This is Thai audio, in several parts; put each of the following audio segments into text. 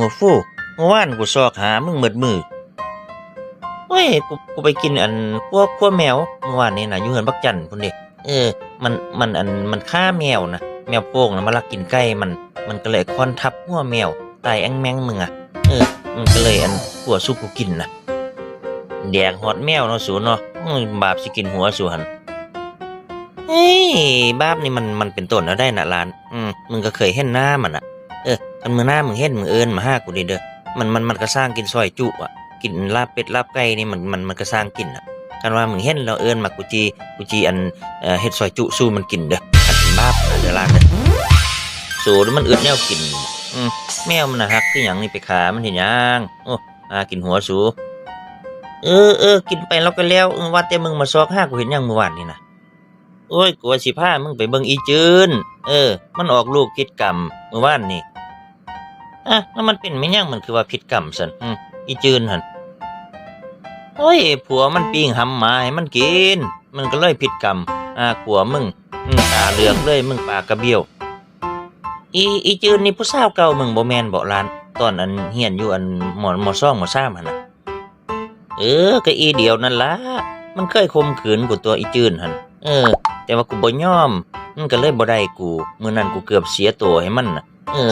หัวฟูเมื่อวานกูซอกหามึงหมดมือเฮ้ยกูกูไปกินอันพวกพวแมวเมื่อวานนี่นะอยู่เฮือนบักจันพุ่นเด้เออ มันมันอันมันฆ่าแมวนะแมวโป่งนะมาลักกินไก่มัน มันก็เลยคอนทับหัวแมวตายแองแมงมึงอะเออ มันก็เลยอันหัวสุกกูกินนะแดกหอดแมวเนาะสูเนาะบาปสิกินหัวสูหันเฮ้ยบาปนี่มันมันเป็นต้นแล้วได้นะหลาน อืมมึงก็เคยเห็นหน้ามันอะ เอออันมือหน้ามึงเห็นมึงเอินมาห้ากูดิเด้อมันมันมันก็สร้างกินซอยจุอะกินลาบเป็ดลาบไก่นี่มันมันมันก็สร้างกินอะกันว่ามึงเห็นเราเอินมากูจีกูจีอันเฮ็ดซอยจุสู้มันกินเด้ออันเป็นบาปอันเดอลานเด้อสู้แล้วมันอึดแนวกินอืมแมวมันนะฮักคือหยังนี่ไปขามันเห็นยังโอ้อากินหัวสูเออเออกินไปแล้วก็แล้วว่าแต่มึงมาซอกห้ากูเห็นยังเมื่อวานนี่นะโอ้ยกูว่าสิพามึงไปเบิ่งอีจืนเออ มันออกลูกพิษกรรมเมื่อวานนี่ อะแล้วมันเป็นไม่ยังมันคือว่าพิษกรรมสันอืมอีจืนหันโอ้ยผัวมันปิ้งหำมาให้มันกิน มันก็เลยพิษกรรมอ่าผัวมึงอืมตาเหลืองเลยมึงปากกระเบี้ยว อีอีจืนนี่ผู้สาวเก่ามึงบ่แมนบ่ลาน ตอนอันเฮียนอยู่อันหมอนหมอซ่องหมอซ่ามหันน่ะเออก็อีเดียวนั่นล่ะมันเคยข่มขืนกูตัวอีจืนหันเออ แต่ว่ากูบ่ยอม มันก็เลยบ่ได้กูมื้อนั้นกูเกือบเสียตัวให้มันน่ะ เออ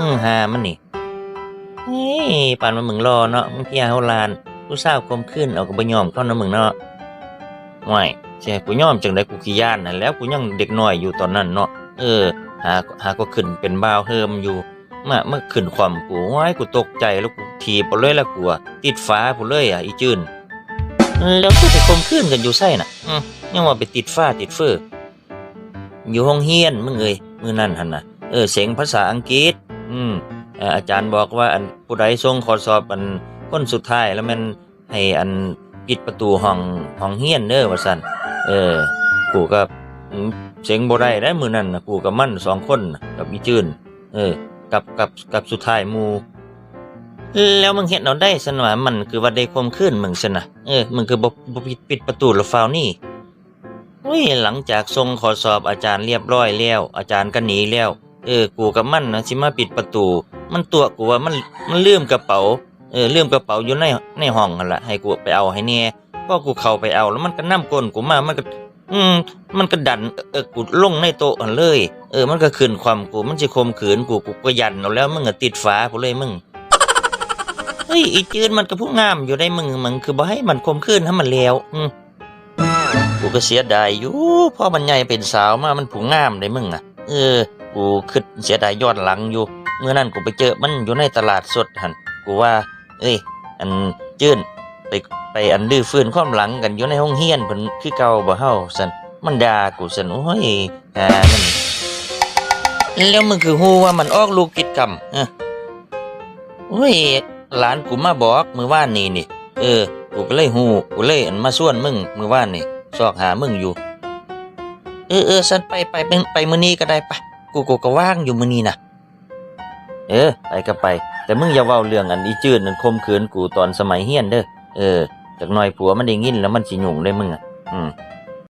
อือหามันนี่เฮ้ยปานว่ามึงรอเนาะมึงเที่ยเฮาลานผู้สาวข่มขืนเอาก็บ่ยอมเขานะมึงเนาะห่วยสิให้กูยอมจังได๋กูขี้ย่านนั่นแหล้วกูยังเด็กน้อยอยู่ตอนนั้นเนาะเออ หาหาก็ขึ้นเป็นบ่าวเฮิมอยู่มาเมื่อขึ้นความกูว้ายกูตกใจแล้วกูถีบไปเลยล้วกูอะติดฟ้ากูเลยอะอีจืนแล้วกูไปคมขึ้นกันอยู่ไส้น่ะอืมยังว่าไปติดฟ้าติดเฟออยู่ห้องเฮียนมึงเอ้ยมือนั่นหันน่ะเออเสียงภาษาอังกฤษ อืมเอ่อาจารย์บอกว่าอันผู้ใดส่งขอสอบอันคนสุดท้ายแล้วมันให้อันปิดประตูห้องห้องเฮียนเด้อว่าซั่นเออกูก็เสียงบ่ได้ได้มือนั่นนะกูกับมันสองคนกับอีจืนเออ กับกับกับสุดท้ายหมูแล้วมึงเห็นเอาได้สนว่ามันคือว่าได้คมขึ้นมึงสนะเออมึงคือบบปิดปิดประตูแล้วฟาวนี่เฮ้ยหลังจากส่งขอสอบอาจารย์เรียบร้อยแล้ว อาจารย์ก็หนีแล้ว เออ กูกับมันนะสิมาปิดประตู มันตัวกูว่ามันมันลืมกระเป๋า เออลืมกระเป๋าอยู่ในในห้องนั่นแหละให้กูไปเอาให้แน่พอกูเข้าไปเอาแล้วมันก็นํก้นกูมา มันก็ อืม มันก็ดันเออกูลงในโต๊ะหั่นเลย เออ มันก็ขืนความกู มันจะข่มขืนกู กูก็ยันเอาแล้วมึงก็ติดฝากูเลยมึง เฮ้ย อีจืนมันก็ผู้งามอยู่ได้มึงมึงคือบ่ให้มันข่มขืนให้มันแล้ว อืมกูก็เสียดายอยู่พ่อมันใหญ่เป็นสาวมา มันผู้งามได้มึงอะ เออ กูคิดเสียดายยอนหลังอยู่ เมื่อนั้นกูไปเจอมันอยู่ในตลาดสดหันกูว่า เอ้ย อันจื้นไปไปอันดื้อฟื้นความหลังกันอยู่ในห้องเฮียนเพิ่นคือเก่าบ่เฮาซั่นมันด่ากูสันโอ้ยอ่ามันแล้วมึงคือฮู้ว่ามันออกลูกกิจกรรมเออโอ้ยหลานกูมาบอกมือว่านนี่นี่ เออ กูก็เลยฮู้กูเลยอันมาส่วนมึงมือว่านนี่ซอกหามึงอยู่ เออเออสันไปไปไปไปมือนี้ก็ได้ปะ กูกูก็ว่างอยู่มื้อนี้นะเออไปก็ไป แต่มึงอย่าเว้าเรื่องอันอีจืดนั่นคมขืนกูตอนสมัยเฮียนเด้อเออจากหน่อยผัวมันได้ยินแล้วมันสิหยุ่งได้มึงอะอืม